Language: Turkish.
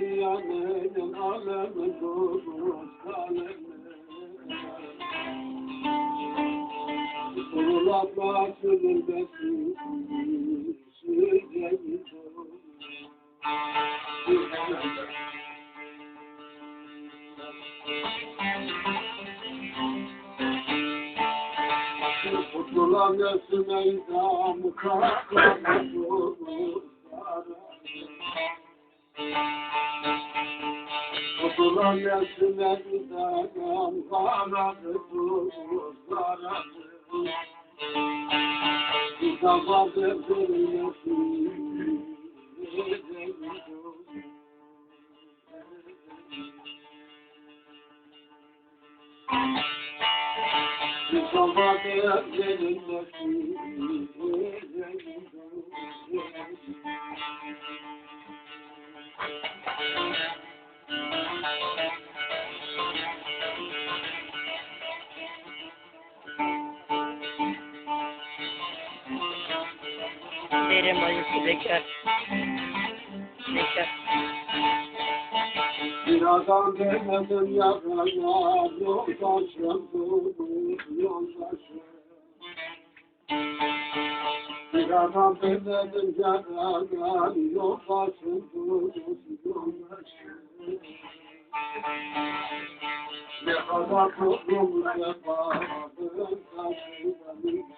diyanenin alemi durmuş kalemi. Kurulatma sürülmesi, süreceğiz. Kutulan üstüne idamı kalkmamış Kutulan üstüne idamı kalkmamış Kitaplarda görülmesi Kitaplarda görülmesi Derin bayısı bekar. Bekar. Bir adam demedim yakana yoldaşım yoldaşım Bir adam demedim yakana yoldaşım yoldaşım Ne kadar toplum yapardım taşıdım